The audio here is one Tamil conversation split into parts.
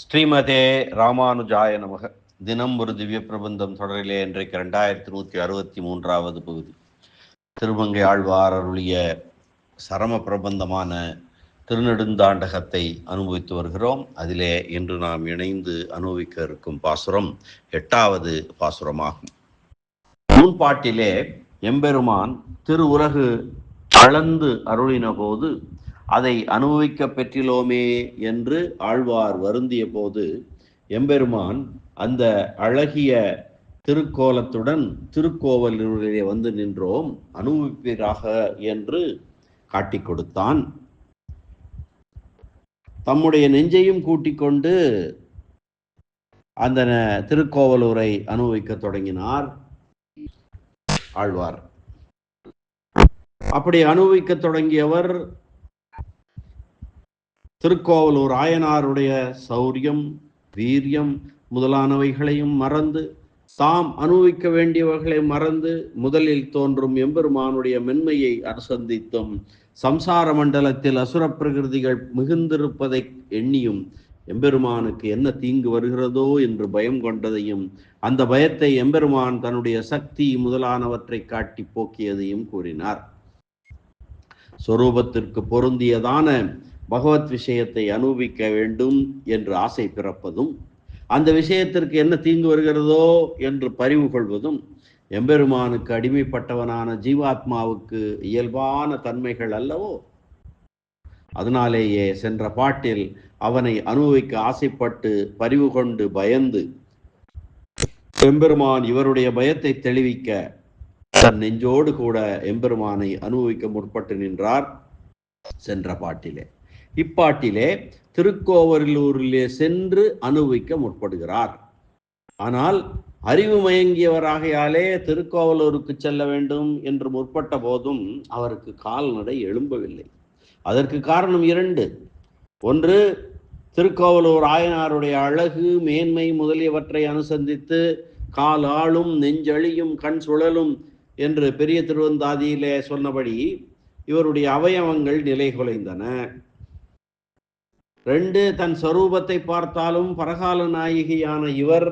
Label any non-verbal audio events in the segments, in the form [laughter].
ஸ்ரீமதே ராமானுஜாய நமக. தினம் ஒரு திவ்ய பிரபந்தம் தொடரிலே இன்றைக்கு ரெண்டாயிரத்தி நூற்றி அறுபத்தி மூன்றாவது பகுதி. திருமங்கை ஆழ்வார் அருளிய சரம பிரபந்தமான திருநெடுந்தாண்டகத்தை அனுபவித்து வருகிறோம். அதிலே இன்று நாம் இணைந்து அனுபவிக்க இருக்கும் பாசுரம் எட்டாவது பாசுரமாகும். முன்பாட்டிலே எம்பெருமான் திரு உலகு அளந்து அருளின போது அதை அனுபவிக்க பெற்றிலோமே என்று ஆழ்வார் வருந்திய போது எம்பெருமான் அந்த அழகிய திருக்கோலத்துடன் திருக்கோவலூரிலே வந்து நின்றோம் அனுபவிப்பீராக என்று காட்டிக் கொடுத்தான். தம்முடைய நெஞ்சையும் கூட்டிக்கொண்டு அந்த திருக்கோவலூரை அனுபவிக்க தொடங்கினார் ஆழ்வார். அப்படி அனுபவிக்க தொடங்கியவர் திருக்கோவலூர் ஆயனாருடைய சௌரியம் வீரியம் முதலானவைகளையும் மறந்து தாம் அனுபவிக்க வேண்டியவர்களை மறந்து முதலில் தோன்றும் எம்பெருமானுடைய மென்மையை அனுசந்தித்தும். சம்சார மண்டலத்தில் அசுர பிரகிருதிகள் மிகுந்திருப்பதை எண்ணியும் எம்பெருமானுக்கு என்ன தீங்கு வருகிறதோ என்று பயம் கொண்டதையும் அந்த பயத்தை எம்பெருமான் தன்னுடைய சக்தி முதலானவற்றை காட்டி போக்கியதையும் கூறினார். சொரூபத்திற்கு பொருந்தியதான பகவத் விஷயத்தை அனுபவிக்க வேண்டும் என்று ஆசை பிறப்பதும் அந்த விஷயத்திற்கு என்ன தீங்கு வருகிறதோ என்று பறிவு கொள்வதும் எம்பெருமானுக்கு அடிமைப்பட்டவனான ஜீவாத்மாவுக்கு இயல்பான தன்மைகள் அல்லவோ? அதனாலேயே சென்ற பாட்டில் அவனை அனுபவிக்க ஆசைப்பட்டு பறிவு கொண்டு பயந்து எம்பெருமான் இவருடைய பயத்தை தெளிவிக்க தன் நெஞ்சோடு கூட எம்பெருமானை அனுபவிக்க முற்பட்டு நின்றார் சென்ற பாட்டிலே. இப்பாட்டிலே திருக்கோவலூரிலே சென்று அனுபவிக்க முற்படுகிறார். ஆனால் அறிவு மயங்கியவராகையாலே திருக்கோவலூருக்கு செல்ல வேண்டும் என்று முற்பட்ட போதும் அவருக்கு கால்நடை எழும்பவில்லை. அதற்கு காரணம் இரண்டு. ஒன்று திருக்கோவலூர் ஆயனாருடைய அழகு மேன்மை முதலியவற்றை அனுசந்தித்து கால் ஆளும் நெஞ்சழியும் கண் சுழலும் என்று பெரிய திருவந்தாதியிலே சொன்னபடி இவருடைய அவயவங்கள் நிலை குலைந்தன. ரெண்டு தன் சொரூபத்தை பார்த்தாலும் பரகால நாயகியான இவர்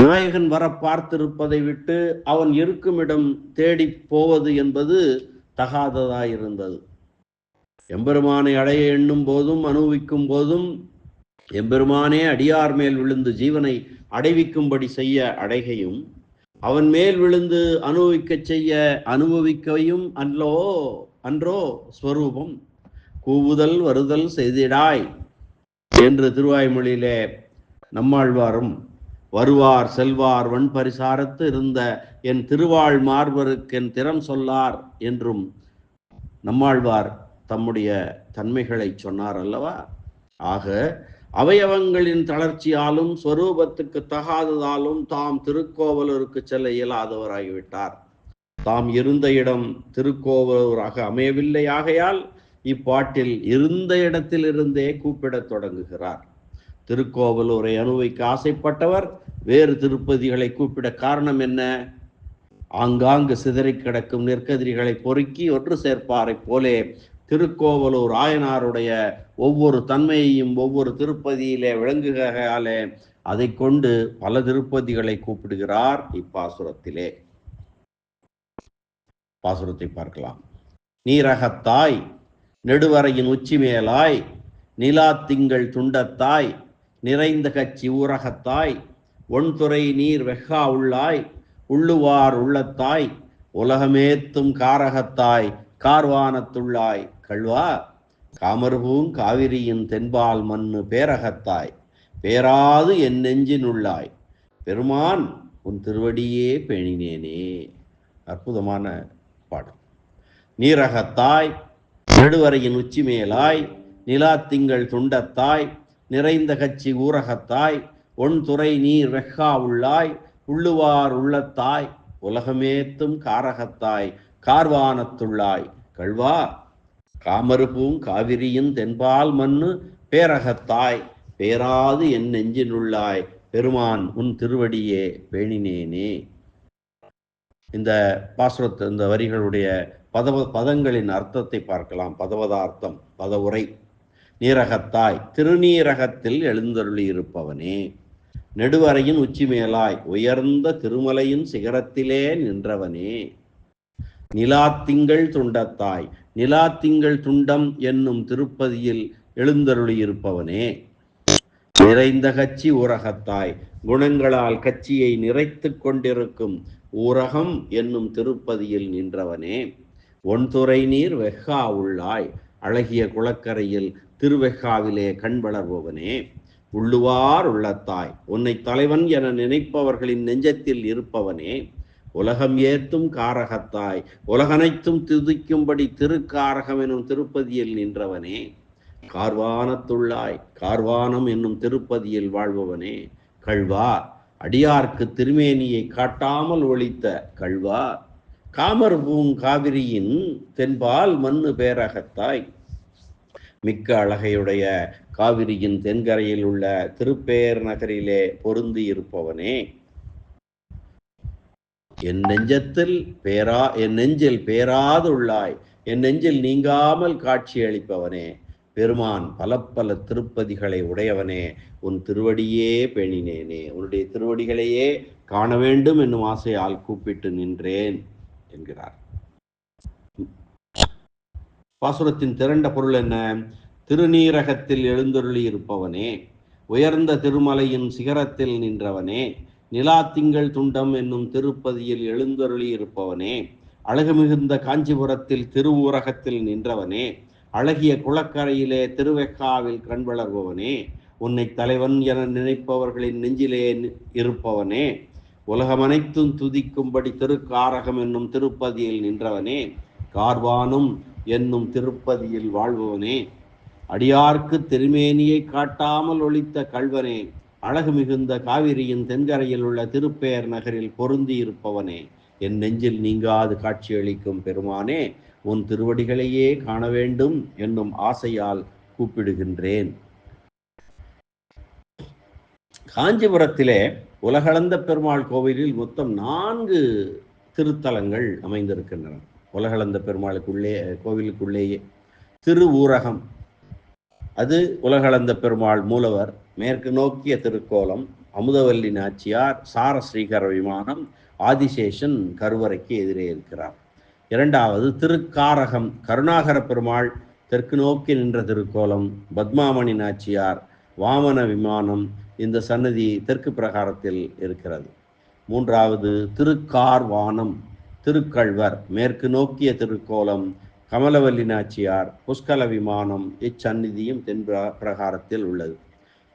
நாயகன் வர பார்த்திருப்பதை விட்டு அவன் இருக்கும் இடம் தேடி போவது என்பது தகாததாயிருந்தது. எம்பெருமானை அடைய எண்ணும் போதும் அனுபவிக்கும் போதும் எம்பெருமானே அடியார் மேல் விழுந்து ஜீவனை அடைவிக்கும்படி செய்ய அடைகையும் அவன் மேல் விழுந்து அனுபவிக்க செய்ய அனுபவிக்கையும் அன்றோ அன்றோ ஸ்வரூபம். கூவுதல் வருதல் செய்திடாய். என்று திருவாய்மொழியிலே நம்மாழ்வாரும் வருவார் செல்வார் வன்பரிசாரத்து இருந்த என் திருவாழ் மார்பருக்கு என் திறம் சொல்லார் என்றும் நம்மாழ்வார் தம்முடைய தன்மைகளை சொன்னார் அல்லவா? ஆக அவயவங்களின் தளர்ச்சியாலும் ஸ்வரூபத்துக்கு தகாததாலும் தாம் திருக்கோவலூருக்கு செல்ல இயலாதவராகிவிட்டார். தாம் இருந்த இடம் திருக்கோவலூராக அமையவில்லை ஆகையால் இப்பாட்டில் இருந்த இடத்திலிருந்தே கூப்பிடத் தொடங்குகிறார். திருக்கோவலூரை அனுபவிக்க ஆசைப்பட்டவர் வேறு திருப்பதிகளை கூப்பிட காரணம் என்ன? ஆங்காங்கு சிதறி கிடக்கும் நெற்கதிரிகளை பொறுக்கி ஒன்று சேர்ப்பாரை போலே திருக்கோவலூர் ஆயனாருடைய ஒவ்வொரு தன்மையையும் ஒவ்வொரு திருப்பதியிலே விளங்குகையாலே அதை கொண்டு பல திருப்பதிகளை கூப்பிடுகிறார் இப்பாசுரத்திலே. பாசுரத்தை பார்க்கலாம். நீரகத்தாய் நெடுவரையின் உச்சி மேலாய் நிலா திங்கள் துண்டத்தாய் நிறைந்த கச்சி ஊரகத்தாய் ஒன்துறை நீர் வெஹா உள்ளாய் உள்ளுவார் உள்ளத்தாய் உலகமேத்தும் காரகத்தாய் கார்வானத்துள்ளாய். கல்வா காமர்பூங் காவிரியின் தென்பால் மண்ணு பேரகத்தாய் பேராது என் நெஞ்சினுள்ளாய். பெருமான் உன் திருவடியே பேணினேனே. அற்புதமான பாடல். நீரகத்தாய் நெடுவரையின் உச்சி மேலாய் நிலா திங்கள் துண்டத்தாய் நிறைந்த கட்சி ஊரகத்தாய் ஒன் துறை நீர் வெக்கா உள்ளாய் உள்ளுவார் உள்ளத்தாய் உலகமேத்தும் காரகத்தாய் கார்வானத்துள்ளாய். கழ்வா காமருபூங் காவிரியின் தென்பால் மண்ணு பேரகத்தாய் பேராது என் நெஞ்சினுள்ளாய் பெருமான் உன் திருவடியே பேணினேனே. இந்த பாசுரத்து இந்த வரிகளுடைய பதவ பதங்களின் அர்த்தத்தை பார்க்கலாம். பதவதார்த்தம் பதவுரை. நீரகத்தாய் திருநீரகத்தில் எழுந்தருளி இருப்பவனே நெடுவரையின் உச்சி மேலாய் உயர்ந்த திருமலையின் சிகரத்திலே நின்றவனே. நிலாத்திங்கள் துண்டத்தாய் நிலாத்திங்கள் துண்டம் என்னும் திருப்பதியில் எழுந்தருளி இருப்பவனே நிறைந்த கட்சி ஊரகத்தாய் குணங்களால் கட்சியை நிறைத்துக் கொண்டிருக்கும் ஊரகம் என்னும் திருப்பதியில் நின்றவனே. ஒன்துறை நீர் வெஹ்கா உள்ளாய் அழகிய குளக்கரையில் திருவெஹ்காவிலே கண் வளர்பவனே. உள்ளுவார் உள்ளத்தாய் உன்னை தலைவன் என நினைப்பவர்களின் நெஞ்சத்தில் இருப்பவனே. உலகம் ஏத்தும் காரகத்தாய் உலகனைத்தும் துதிக்கும்படி திருக்காரகம் எனும் திருப்பதியில் நின்றவனே. கார்வானத்துள்ளாய் கார்வானம் என்னும் திருப்பதியில் வாழ்பவனே. கழ்வா அடியார்க்கு திருமேனியை காட்டாமல் ஒழித்த கழ்வா காமர் பூங்காவிரியின் தென்பால் மண்ணு பேரகத்தாய். மிக்க அழகையுடைய காவிரியின் தென்கரையில் உள்ள திருப்பேர் நகரிலே பொருந்தி இருப்பவனே. என் நெஞ்சத்தில் பேரா என் நெஞ்சில் பேராதுள்ளாய் என் நெஞ்சில் நீங்காமல் காட்சி அளிப்பவனே. பெருமான் பல பல திருப்பதிகளை உடையவனே. உன் திருவடியே பேணினேனே. உன்னுடைய திருவடிகளையே காண வேண்டும் என்னும் ஆசையால் கூப்பிட்டு நின்றேன். என்கிறார். பாசுரத்தின் திரண்ட பொருள் என்ன? திருநீரகத்தில் எழுந்தருளி இருப்பவனே உயர்ந்த திருமலையின் சிகரத்தில் நின்றவனே நிலாத்திங்கள் துண்டம் என்னும் திருப்பதியில் எழுந்தருளி இருப்பவனே அழகு மிகுந்த காஞ்சிபுரத்தில் திருவூரகத்தில் நின்றவனே அழகிய குளக்கரையிலே திருவெக்காவில் கண் வளர்பவனே உன்னை தலைவன் என நினைப்பவர்களின் நெஞ்சிலே இருப்பவனே உலகமனைத்தும் துதிக்கும்படி திருக்காரகம் என்னும் திருப்பதியில் நின்றவனே கார்வானும் என்னும் திருப்பதியில் வாழ்பவனே. அடியார்க்கு திருமேனியை காட்டாமல் ஒழித்த கல்வனே அழகு மிகுந்த காவிரியின் தென்கரையில் உள்ள திருப்பெயர் நகரில் பொருந்தி இருப்பவனே என் நெஞ்சில் நீங்காது காட்சியளிக்கும் பெருமானே உன் திருவடிகளையே காண வேண்டும் என்னும் ஆசையால் கூப்பிடுகின்றேன். காஞ்சிபுரத்திலே உலகளந்த பெருமாள் கோவிலில் மொத்தம் நான்கு திருத்தலங்கள் அமைந்திருக்கின்றன. உலகளந்த பெருமாளுக்குள்ளே கோவிலுக்குள்ளேயே. திரு ஊரகம் அது உலகளந்த பெருமாள் மூலவர் மேற்கு நோக்கிய திருக்கோலம் அமுதவல்லி நாச்சியார் சார ஸ்ரீகர விமானம் ஆதிசேஷன் கருவறைக்கு எதிரே இருக்கிறார். இரண்டாவது திருக்காரகம் கருணாகர பெருமாள் தெற்கு நோக்கி நின்ற திருக்கோலம் பத்மாமணி நாச்சியார் வாமன விமானம் இந்த சன்னதி தெற்கு பிரகாரத்தில் இருக்கிறது. மூன்றாவது திருக்கார்வானம் திருக்கள்வர் மேற்கு நோக்கிய திருக்கோலம் கமலவல்லி நாச்சியார் புஷ்கல விமானம் இச்சந்நிதியும் தென் பிரகாரத்தில் உள்ளது.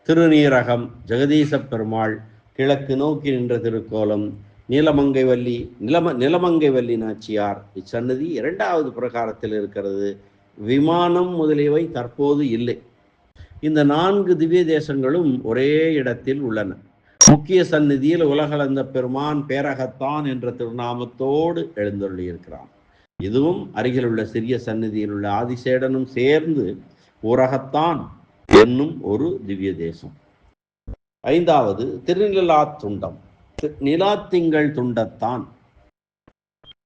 திருநீரகம் ஜெகதீச பெருமாள் கிழக்கு நோக்கி நின்ற திருக்கோலம் நீலமங்கை வள்ளி நிலம நிலமங்கை வள்ளி நாச்சியார் இச்சன்னதி இரண்டாவது பிரகாரத்தில் இருக்கிறது. விமானம் முதலியவை தற்போது இல்லை. இந்த நான்கு திவ்ய தேசங்களும் ஒரே இடத்தில் உள்ளன. முக்கிய சந்நிதியில் உலகளந்த பெருமான் பேரகத்தான் என்ற திருநாமத்தோடு எழுந்தருளியிருக்கிறான். இதுவும் அருகில் உள்ள சிறிய சந்நிதியில் உள்ள ஆதிசேடனும் சேர்ந்து உரகத்தான் என்னும் ஒரு திவ்ய தேசம். ஐந்தாவது திருநிலா துண்டம். நிலாத்திங்கள் துண்டத்தான்.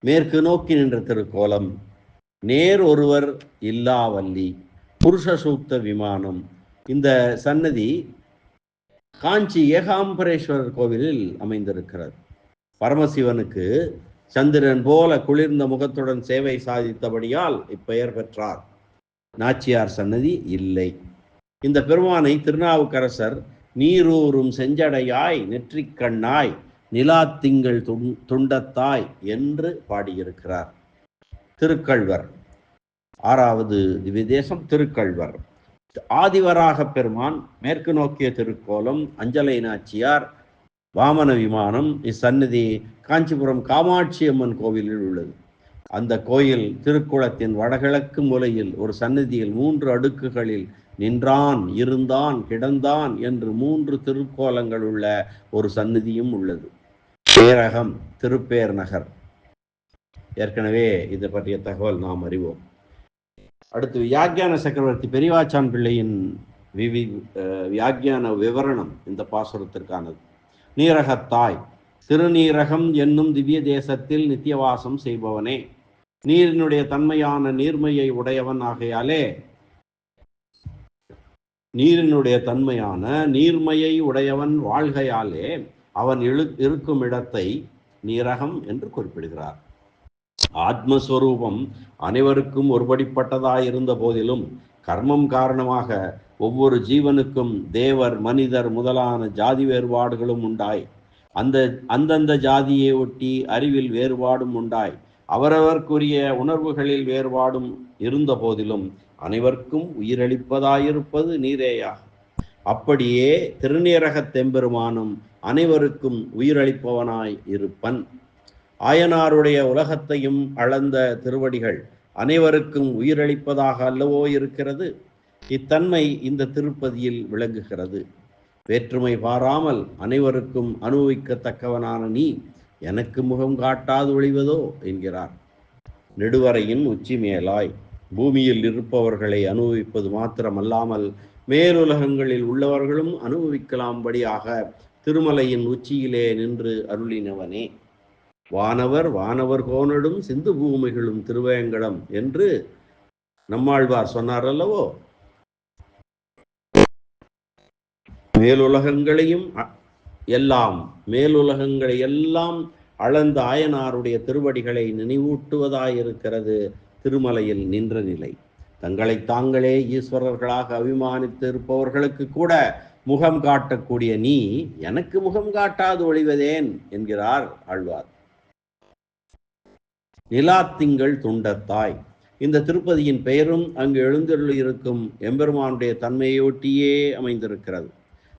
மேற்கு நோக்கி நின்ற திருக்கோலம். நேர் ஒருவர் இல்லாவல்லி புருஷ சூக்த விமானம். இந்த சன்னதி காஞ்சி ஏகாம்பரேஸ்வரர் கோவிலில் அமைந்திருக்கிறது. பரமசிவனுக்கு சந்திரன் போல குளிர்ந்த முகத்துடன் சேவை சாதித்தபடியால் இப்பெயர் பெற்றார். நாச்சியார் சன்னதி இல்லை. இந்த பெருமானை திருநாவுக்கரசர் நீரூறும் செஞ்சடையாய் நெற்றிக்கண்ணாய் நிலாத்திங்கள் துண் துண்டத்தாய் என்று பாடியிருக்கிறார். திருக்கள்வர். ஆறாவது திவ்யதேசம் திருக்கள்வர். ஆதிவராக பெருமான் மேற்கு நோக்கிய திருக்கோலம் அஞ்சலை நாச்சியார் வாமன விமானம் இச்சன்னதி காஞ்சிபுரம் காமாட்சி அம்மன் கோவிலில் உள்ளது. அந்த கோயில் திருக்குளத்தின் வடகிழக்கு மூலையில் ஒரு சன்னதியில் மூன்று அடுக்குகளில் நின்றான் இருந்தான் கிடந்தான் என்று மூன்று திருக்கோலங்கள் உள்ள ஒரு சன்னதியும் உள்ளது. பேரகம் திருப்பேர் நகர். ஏற்கனவே இது பற்றிய தகவல் நாம் அறிவோம். அடுத்து வியாக்கியான சக்கரவர்த்தி பெரியவாச்சான் பிள்ளையின் விவி அஹ், வியாக்கியான விவரணம் இந்த பாசுரத்திற்கானது. நீரகத்தாய் திருநீரகம் என்னும் திவ்ய தேசத்தில் நித்தியவாசம் செய்பவனே. நீரினுடைய தன்மையான நீர்மையை உடையவன் ஆகையாலே நீரினுடைய தன்மையான நீர்மையை உடையவன் வாழ்கையாலே அவன் இழு இருக்கும் இடத்தை நீரகம் என்று குறிப்பிடுகிறார். ஆத்மஸ்வரூபம் அனைவருக்கும் ஒருபடிப்பட்டதாய் இருந்த போதிலும் கர்மம் காரணமாக ஒவ்வொரு ஜீவனுக்கும் தேவர் மனிதர் முதலான ஜாதி வேறுபாடுகளும் உண்டாய். அந்த அந்தந்த ஜாதியை ஒட்டி அறிவில் வேறுபாடும் உண்டாய். அவரவர்க்குரிய உணர்வுகளில் வேறுபாடும் இருந்த போதிலும் அனைவருக்கும் உயிரளிப்பதாயிருப்பது நீரேயா. அப்படியே திருநீரகத் தெம்பெருமானும் அனைவருக்கும் உயிரளிப்பவனாய் இருப்பன். ஆயனாருடைய உலகத்தையும் அளந்த திருவடிகள் அனைவருக்கும் உயிரளிப்பதாக அல்லவோ இருக்கிறது. இத்தன்மை இந்த திருப்பதியில் விளங்குகிறது. வேற்றுமை பாராமல் அனைவருக்கும் அனுபவிக்கத்தக்கவனான நீ எனக்கு முகம் காட்டாது ஒழிவதோ என்கிறார். நெடுவரையின் உச்சி மேலாய் பூமியில் இருப்பவர்களை அனுபவிப்பது மாத்திரமல்லாமல் மேலுலகங்களில் உள்ளவர்களும் அனுபவிக்கலாம்படியாக திருமலையின் உச்சியிலே நின்று அருளினவனே. வானவர் வானவர் கோனடும் சிந்து பூமிகளும் திருவேங்கடம் என்று நம்மாழ்வார் சொன்னார் அல்லவோ மேலுலகங்களையும் அ- எல்லாம் மேலுலகங்களை எல்லாம் அளந்த ஆயனாருடைய திருவடிகளை நினைவூட்டுவதாயிருக்கிறது திருமலையில் நின்ற நிலை. தங்களை தாங்களே ஈஸ்வரர்களாக அபிமானித்து இருப்பவர்களுக்கு கூட முகம் காட்டக்கூடிய நீ எனக்கு முகம் காட்டாது ஒழிவதேன் என்கிறார் ஆழ்வார். நிலாத்திங்கள் துண்டத்தாய். இந்த திருப்பதியின் பெயரும் அங்கு எழுந்தருளியிருக்கும் எம்பெருமானுடைய தன்மையொட்டியே அமைந்திருக்கிறது.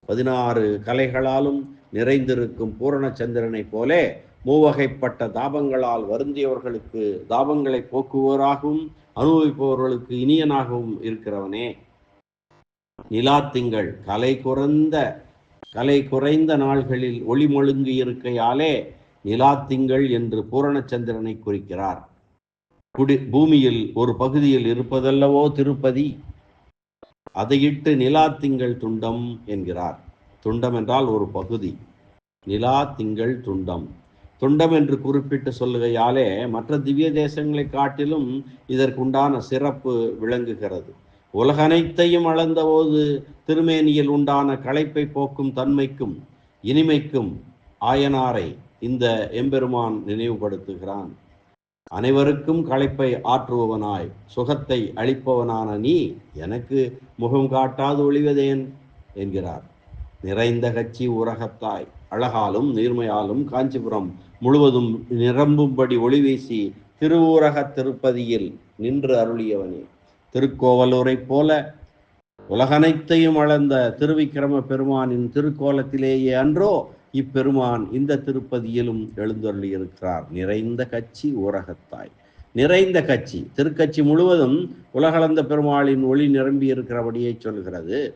பதினாறு கலைகளாலும் நிறைந்திருக்கும் பூரணச்சந்திரனைப் போலே மூவகைப்பட்ட தாபங்களால் வருந்தியவர்களுக்கு தாபங்களை போக்குவோராகவும் அனுபவிப்பவர்களுக்கு இனியனாகவும் இருக்கிறவனே. நிலாத்திங்கள் கலை குறைந்த கலை குறைந்த நாள்களில் ஒளிமொழுங்கு இருக்கையாலே நிலாத்திங்கள் என்று பூரணச்சந்திரனை குறிக்கிறார். குடி பூமியில் ஒரு பகுதியில் இருப்பதல்லவோ திருப்பதி? அதையிட்டு நிலா திங்கள் துண்டம் என்கிறார். துண்டம் என்றால் ஒரு பகுதி. நிலா திங்கள் துண்டம். துண்டம் என்று குறிப்பிட்டு சொல்லுகையாலே மற்ற திவ்ய தேசங்களை காட்டிலும் இதற்குண்டான சிறப்பு விளங்குகிறது. உலகனைத்தையும் அளந்தபோது திருமேனியில் உண்டான களைப்பை போக்கும் தன்மைக்கும் இனிமைக்கும் ஆயனாரை இந்த எம்பெருமான் நினைவுபடுத்துகிறான். அனைவருக்கும் களைப்பை ஆற்றுபவனாய் சுகத்தை அளிப்பவனான நீ எனக்கு முகம் காட்டாது ஒளிவதேன்? என்கிறார். நிறைந்த கட்சி உரகத்தாய் அழகாலும் நீர்மையாலும் காஞ்சிபுரம் முழுவதும் நிரம்பும்படி ஒளி வீசி திருப்பதியில் நின்று அருளியவனே. திருக்கோவலூரைப் போல உலகனைத்தையும் அளந்த திருவிக்கிரம பெருமானின் திருக்கோலத்திலேயே அன்றோ இப்பெருமான் இந்த திருப்பதியிலும் எழுந்தருளியிருக்கிறார். நிறைந்த கட்சி ஊரகத்தாய். நிறைந்த கட்சி. திருக்கட்சி முழுவதும் உலகளந்த பெருமாளின் ஒளி நிரம்பி இருக்கிறபடியே சொல்கிறது.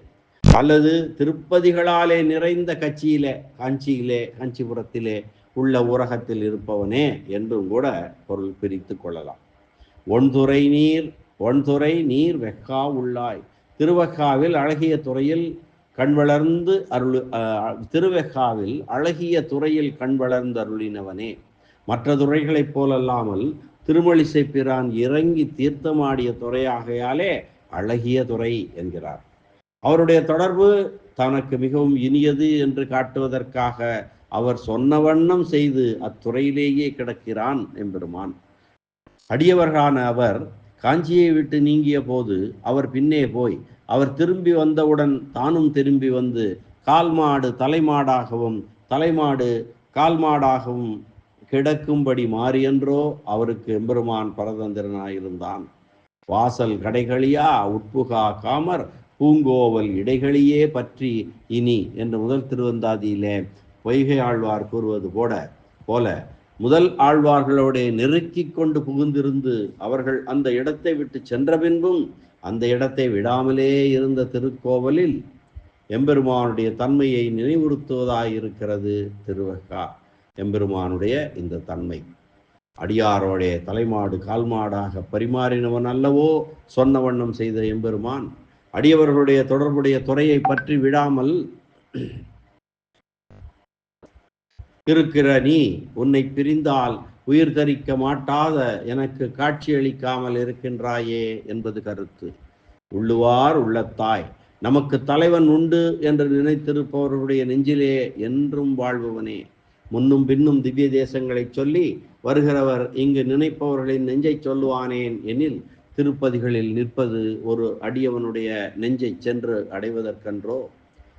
அல்லது திருப்பதிகளாலே நிறைந்த கட்சியிலே காஞ்சியிலே காஞ்சிபுரத்திலே உள்ள ஊரகத்தில் இருப்பவனே என்றும் கூட பொருள் பிரித்து கொள்ளலாம். ஒன்துறை நீர் ஒன்துறை நீர் வெக்கா உள்ளாய். திருவக்காவில் அழகிய துறையில் கண் வளர்ந்து அருள் திருவெகாவில் அழகிய துறையில் கண் வளர்ந்து அருளினவனே. மற்ற துறைகளைப் போலல்லாமல் திருமலிசை பிரான் இறங்கி தீர்த்தமாடிய துறையாகையாலே அழகிய துறை என்கிறார். அவருடைய தொடர்பு தனக்கு மிகவும் இனியது என்று காட்டுவதற்காக அவர் சொன்ன வண்ணம் செய்து அத்துறையிலேயே கிடக்கிறான் எம்பெருமான் அடியவர்களான அவர் காஞ்சியை விட்டு நீங்கிய போது அவர் பின்னே போய் அவர் திரும்பி வந்தவுடன் தானும் திரும்பி வந்து கால்மாடு தலைமாடாகவும் தலைமாடு கால்மாடாகவும் கிடக்கும்படி மாறியன்றோ அவருக்கு எம்பெருமான் பரதந்திரனாயிருந்தான் வாசல் கடைகளியா உட்புகா காமர் பூங்கோவல் இடைகளியே பற்றி இனி என்று முதல் திருவந்தாதியிலே பொய்கை ஆழ்வார் கூறுவது போல போல முதல் ஆழ்வார்களோட நெருக்கி கொண்டு புகுந்திருந்து அவர்கள் அந்த இடத்தை விட்டு சென்ற பின்பும் அந்த இடத்தை விடாமலே இருந்த திருக்கோவலில் எம்பெருமானுடைய தன்மையை நினைவுறுத்துவதாயிருக்கிறது திருவக்கா. எம்பெருமானுடைய இந்த தன்மை. அடியாரோடைய தலைமாடு கால்மாடாக பரிமாறினவன் அல்லவோ சொன்ன வண்ணம் செய்த எம்பெருமான் அடியவர்களுடைய தொடர்புடைய துறையை பற்றி விடாமல் [clears throat] இருக்கிற நீ உன்னை பிரிந்தால் உயிர் தரிக்க மாட்டாத எனக்கு காட்சியளிக்காமல் இருக்கின்றாயே என்பது கருத்து. உள்ளுவார் உள்ளத்தாய். நமக்கு தலைவன் உண்டு என்று நினைத்திருப்பவர்களுடைய நெஞ்சிலே என்றும் வாழ்பவனே. முன்னும் பின்னும் திவ்ய தேசங்களை சொல்லி வருகிறவர் இங்கு நினைப்பவர்களின் நெஞ்சை சொல்லுவானேன் எனில் திருப்பதிகளில் நிற்பது ஒரு அடியவனுடைய நெஞ்சை சென்று அடைவதற்கன்றோ?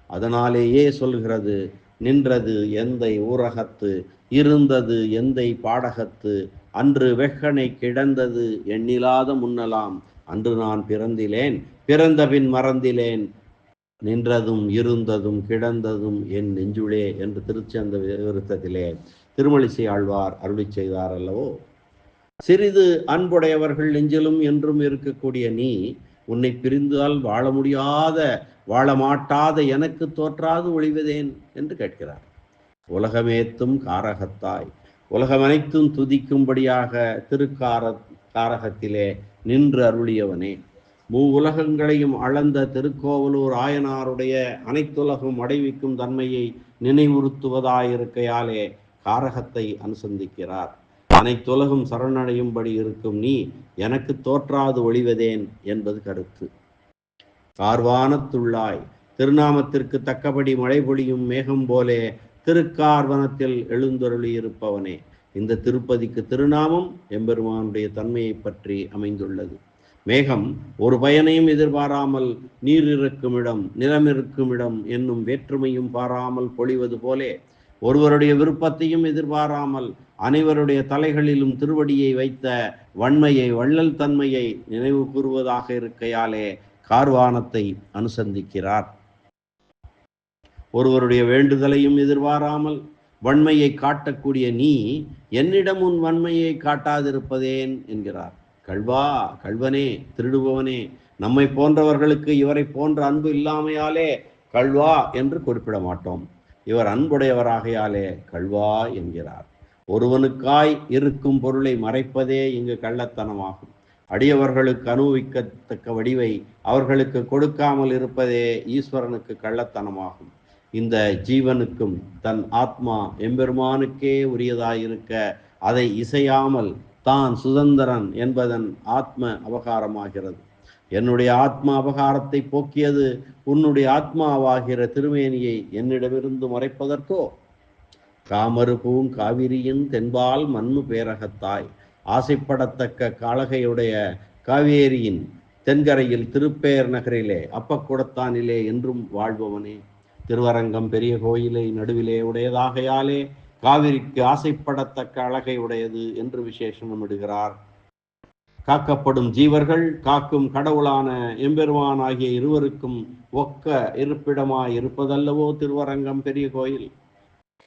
அதனாலேயே சொல்கிறது நின்றது எந்தை ஊரகத்து இருந்தது எந்தை பாடகத்து அன்று வெக்கனை கிடந்தது எண்ணிலாத முன்னலாம். அன்று நான் பிறந்திலேன் பிறந்தபின் மறந்திலேன். நின்றதும் இருந்ததும் கிடந்ததும் என் நெஞ்சுளே என்று திருச்சந்த விருத்தத்திலே திருமலிசை ஆழ்வார் அருளி செய்தார் அல்லவோ? சிறிது அன்புடையவர்கள் நெஞ்சிலும் என்றும் இருக்கக்கூடிய நீ உன்னை பிரிந்தால் வாழ முடியாத வாழ மாட்டாத எனக்கு தோற்றாது ஒழிவதேன்? என்று கேட்கிறார். உலகமேத்தும் காரகத்தாய். உலகமனைத்தும் துதிக்கும்படியாக திருக்கார காரகத்திலே நின்று அருளியவனே. மூ உலகங்களையும் அளந்த திருக்கோவலூர் ஆயனாருடைய அனைத்துலகம் அடைவிக்கும் தன்மையை நினைவுறுத்துவதாயிருக்கையாலே காரகத்தை அனுசந்திக்கிறார். அனைத்துலகம் சரணடையும்படி இருக்கும் நீ எனக்கு தோற்றாது ஒழிவதேன் என்பது கருத்து. கார்வானத்துள்ளாய். திருநாமத்திற்கு தக்கபடி மழை பொழியும் மேகம் போலே திருக்கார்வனத்தில் எழுந்தருளியிருப்பவனே. இந்த திருப்பதிக்கு திருநாமம் எம்பெருமானுடைய தன்மையை பற்றி அமைந்துள்ளது. மேகம் ஒரு பயனையும் எதிர்பாராமல் நீர் இருக்கும் இடம் நிலம் இருக்கும் இடம் என்னும் வேற்றுமையும் பாராமல் பொழிவது போலே ஒருவருடைய விருப்பத்தையும் எதிர்பாராமல் அனைவருடைய தலைகளிலும் திருவடியை வைத்த வன்மையை வள்ளல் தன்மையை நினைவு கூறுவதாக இருக்கையாலே கார்வானத்தை அனுசந்திக்கிறார். ஒருவருடைய வேண்டுதலையும் எதிர்பாராமல் வன்மையை காட்டக்கூடிய நீ என்னிடம் உன் வன்மையை காட்டாதிருப்பதேன் என்கிறார். கல்வா கல்வனே திருடுபவனே நம்மை போன்றவர்களுக்கு இவரை போன்ற அன்பு இல்லாமையாலே கல்வா என்று குறிப்பிட மாட்டோம். இவர் அன்புடையவராகையாலே கல்வா என்கிறார். ஒருவனுக்காய் இருக்கும் பொருளை மறைப்பதே இங்கு கள்ளத்தனமாகும். அடியவர்களுக்கு அனுபவிக்கத்தக்க வடிவை அவர்களுக்கு கொடுக்காமல் இருப்பதே ஈஸ்வரனுக்கு கள்ளத்தனமாகும். இந்த ஜீவனுக்கும் தன் ஆத்மா எம்பெருமானுக்கே உரியதாயிருக்க அதை இசையாமல் தான் சுதந்திரன் என்பதன் ஆத்ம அபகாரமாகிறது என்னுடைய ஆத்மா அபகாரத்தை போக்கியது உன்னுடைய ஆத்மாவாகிற திருமேனியை என்னிடமிருந்து மறைப்பதற்கோ? காமருபூங் காவிரியின் தென்பால் மண்ணு பேரகத்தாய் ஆசைப்படத்தக்க காலகையுடைய காவேரியின் தென்கரையில் திருப்பேர் நகரிலே அப்பக்குடத்தானிலே என்றும் வாழ்பவனே. திருவரங்கம் பெரிய கோயிலை நடுவிலே உடையதாகையாலே காவிரிக்கு ஆசைப்படத்தக்க அழகை உடையது என்று விசேஷனம் இடுகிறார். காக்கப்படும் ஜீவர்கள் காக்கும் கடவுளான எம்பெருமான் ஆகிய இருவருக்கும் ஒக்க இருப்பிடமாய் இருப்பதல்லவோ திருவரங்கம் பெரிய கோயில்.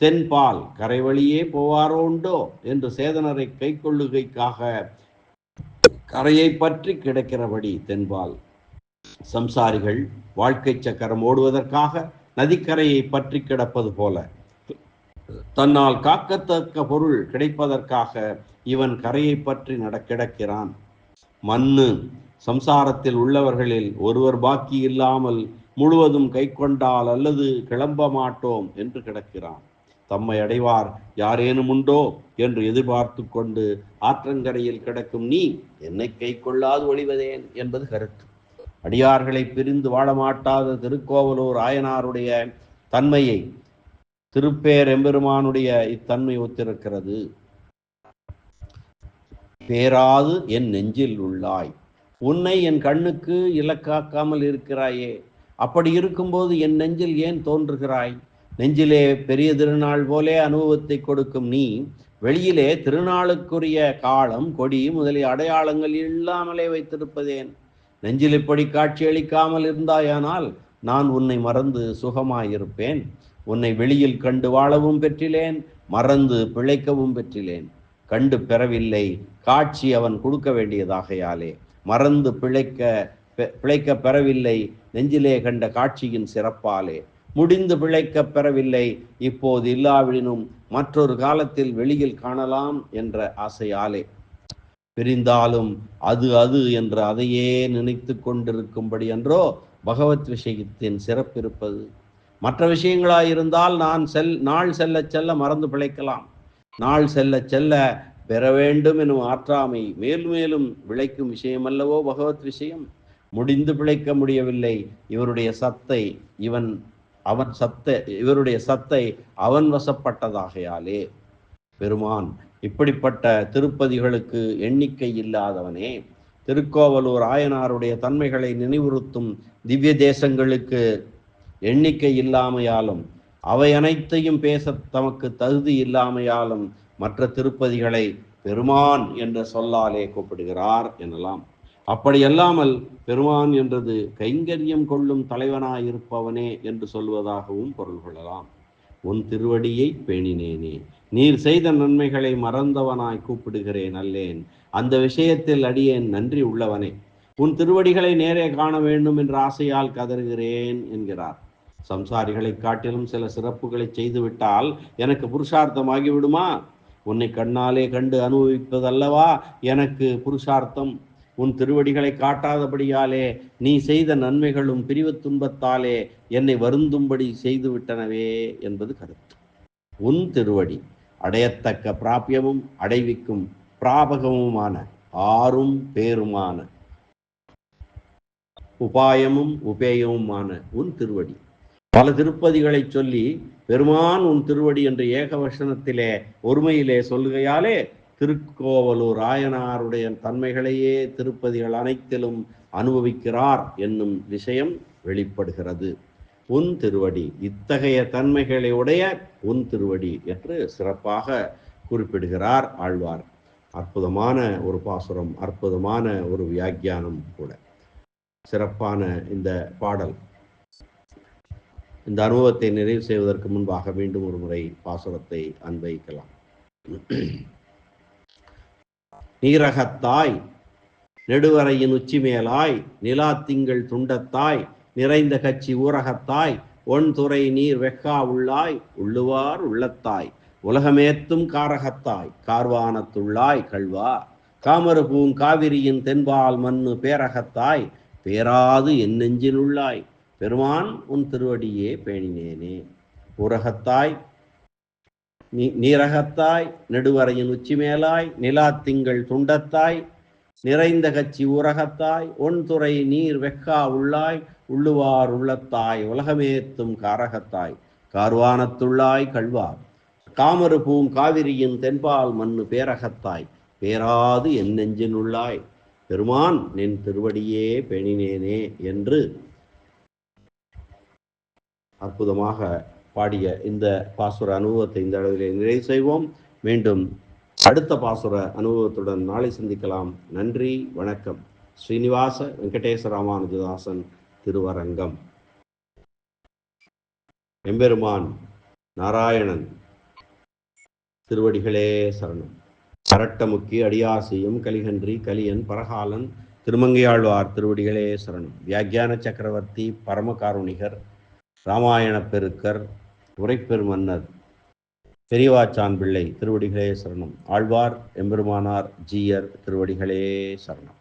தென்பால் கரை வழியே போவாரோ உண்டோ என்று சேதனரை கை கொள்ளுகைக்காக கரையை பற்றி கிடக்கிறபடி தென்பால். சம்சாரிகள் வாழ்க்கை சக்கரம் ஓடுவதற்காக நதிக்கரையை பற்றி கிடப்பது போல. தன்னால் காக்கத்தக்க பொருள் கிடைப்பதற்காக இவன் கரையை பற்றி நட கிடக்கிறான். மண்ணு சம்சாரத்தில் உள்ளவர்களில் ஒருவர் பாக்கி இல்லாமல் முழுவதும் கை கொண்டால் அல்லது கிளம்ப மாட்டோம் என்று கிடக்கிறான். தம்மை அடைவார் யாரேனும் உண்டோ என்று எதிர்பார்த்து கொண்டு ஆற்றங்கரையில் கிடக்கும் நீ என்னை கை கொள்ளாது ஒழிவதேன் என்பது கருத்து. அடியார்களை பிரிந்து வாழ மாட்டாத திருக்கோவலூர் ஆயனாருடைய தன்மையை திருப்பேர் எம்பெருமானுடைய இத்தன்மை ஒத்திருக்கிறது. பேராது என் நெஞ்சில் உள்ளாய். உன்னை என் கண்ணுக்கு இலக்காக்காமல் இருக்கிறாயே. அப்படி இருக்கும்போது என் நெஞ்சில் ஏன் தோன்றுகிறாய்? நெஞ்சிலே பெரிய திருநாள் போலே அனுபவத்தை கொடுக்கும் நீ. வெளியிலே திருநாளுக்குரிய காலம் கொடி முதலிய அடையாளங்கள் இல்லாமலே வைத்திருப்பதேன். நெஞ்சில் இப்படி காட்சியளிக்காமல் இருந்தாயானால் நான் உன்னை மறந்து சுகமாயிருப்பேன். உன்னை வெளியில் கண்டு வாழவும் பெற்றிலேன் மறந்து பிழைக்கவும் பெற்றிலேன். கண்டு பெறவில்லை காட்சி அவன் கொடுக்க வேண்டியதாகையாலே. மறந்து பிழைக்க பெ- பிழைக்க பெறவில்லை நெஞ்சிலே கண்ட காட்சியின் சிறப்பாலே. முடிந்து பிழைக்க பெறவில்லை இப்போது இல்லாவிடினும் மற்றொரு காலத்தில் வெளியில் காணலாம் என்ற ஆசையாலே. பிரிந்தாலும் அது அது என்று அதையே நினைத்து கொண்டிருக்கும்படி என்றோ பகவத் விஷயத்தின் சிறப்பிருப்பது. மற்ற விஷயங்களாயிருந்தால் நான் செல் நாள் செல்ல செல்ல மறந்து பிழைக்கலாம். நாள் செல்ல செல்ல பெற வேண்டும் எனும் ஆற்றாமை மேலும் மேலும் விளைக்கும் விஷயமல்லவோ பகவத் விஷயம்? முடிந்து பிழைக்க முடியவில்லை. இவருடைய சத்தை இவன் அவன் சத்தை இவருடைய சத்தை அவன் வசப்பட்டதாகையாலே. பெருமான் இப்படிப்பட்ட திருப்பதிகளுக்கு எண்ணிக்கை இல்லாதவனே திருக்கோவலூர் ஆயனாருடைய தன்மைகளை நினைவுறுத்தும் திவ்ய தேசங்களுக்கு எண்ணிக்கை இல்லாமையாலும் அவை அனைத்தையும் பேச தமக்கு தகுதி இல்லாமையாலும் மற்ற திருப்பதிகளை பெருமான் என்ற சொல்லாலே கூப்பிடுகிறார் எனலாம். அப்படி அல்லாமல் பெருமான் என்றது கைங்கரியம் கொள்ளும் தலைவனாயிருப்பவனே என்று சொல்வதாகவும் பொருள் கொள்ளலாம். உன் திருவடியை பேணினேனே. நீர் செய்த நன்மைகளை மறந்தவனாய் கூப்பிடுகிறேன் அல்லேன். அந்த விஷயத்தில் அடியேன் நன்றி உள்ளவனே. உன் திருவடிகளை நேரே காண வேண்டும் என்ற ஆசையால் கதறுகிறேன் என்கிறார். சம்சாரிகளை காட்டிலும் சில சிறப்புகளை செய்துவிட்டால் எனக்கு புருஷார்த்தமாகி விடுமா? உன்னை கண்ணாலே கண்டு அனுபவிப்பதல்லவா? எனக்கு புருஷார்த்தம் உன் திருவடிகளை காட்டாதபடியாலே நீ செய்த நன்மைகளும் பிரிவு துன்பத்தாலே என்னை வருந்தும்படி செய்து விட்டனவே என்பது கருத்து. உன் திருவடி அடையத்தக்க பிராபியமும் அடைவிக்கும் பிராபகமுமான ஆறும் பேருமான உபாயமும் உபேயமுமான உன் திருவடி. பல திருப்பதிகளை சொல்லி பெருமான் உன் திருவடி என்று ஏகவசனத்திலே ஒருமையிலே சொல்லுகையாலே திருக்கோவலூர் ஆயனாருடைய தன்மைகளையே திருப்பதிகள் அனைத்திலும் அனுபவிக்கிறார் என்னும் விஷயம் வெளிப்படுகிறது. உன் திருவடி இத்தகைய தன்மைகளை உடைய உன் திருவடி என்று சிறப்பாக குறிப்பிடுகிறார் ஆழ்வார். அற்புதமான ஒரு பாசுரம் அற்புதமான ஒரு வியாக்கியானம் கூட. சிறப்பான இந்த பாடல். இந்த அனுபவத்தை நிறைவு செய்வதற்கு முன்பாக மீண்டும் ஒரு முறை பாசுரத்தை அன்வைக்கலாம் நீரகத்தாய் நெடுவரையின் உச்சி மேலாய் நிலா திங்கள் துண்டத்தாய் நிறைந்த கட்சி ஊரகத்தாய் ஒன் துறை நீர் வெக்கா உள்ளாய் உள்ளுவார் உள்ளத்தாய். உலகமேத்தும் காரகத்தாய் கார்வானத்துள்ளாய் கல்வா காமரு காவிரியின் தென்பால் மண்ணு பேரகத்தாய் பேராது என் நெஞ்சிலுள்ளாய் பெருமான் உன் திருவடியே பேணினேனே. ஊரகத்தாய் நீ நீரகத்தாய் நெடுவரையின் உச்சி மேலாய் நிலா திங்கள் துண்டத்தாய் நிறைந்த கச்சி ஊரகத்தாய் ஒன்துறை நீர் வெக்கா உள்ளாய் உள்ளுவார் உள்ளத்தாய் உலகமேத்தும் காரகத்தாய் கார்வானத்துள்ளாய் கழ்வார் காமரு பூம் காவிரியின் தென்பால் மண்ணு பேரகத்தாய் பேராது என் நெஞ்சினுள்ளாய் பெருமான் நின் திருவடியே பெணினேனே என்று அற்புதமாக பாடிய இந்த பாசுர அனுபவத்தை இந்த அளவிலே நிறைவு செய்வோம். மீண்டும் அடுத்த பாசுர அனுபவத்துடன் நாளை சந்திக்கலாம். நன்றி வணக்கம். ஸ்ரீனிவாச வெங்கடேச ராமானுஜதாசன் திருவரங்கம். எம்பெருமான் நாராயணன் திருவடிகளே சரணம். அரட்டமுக்கி அடியாசியும் கலிகன்றி கலியன் பரகாலன் திருமங்கையாழ்வார் திருவடிகளே சரணம். வியாக்கியான சக்கரவர்த்தி பரமகாருணிகர் ராமாயண பெருக்கர் உரைப்பெரு மன்னர் பெரியவாச்சான் பிள்ளை திருவடிகளே சரணம். ஆழ்வார் எம்பெருமானார் ஜீயர் திருவடிகளே சரணம்.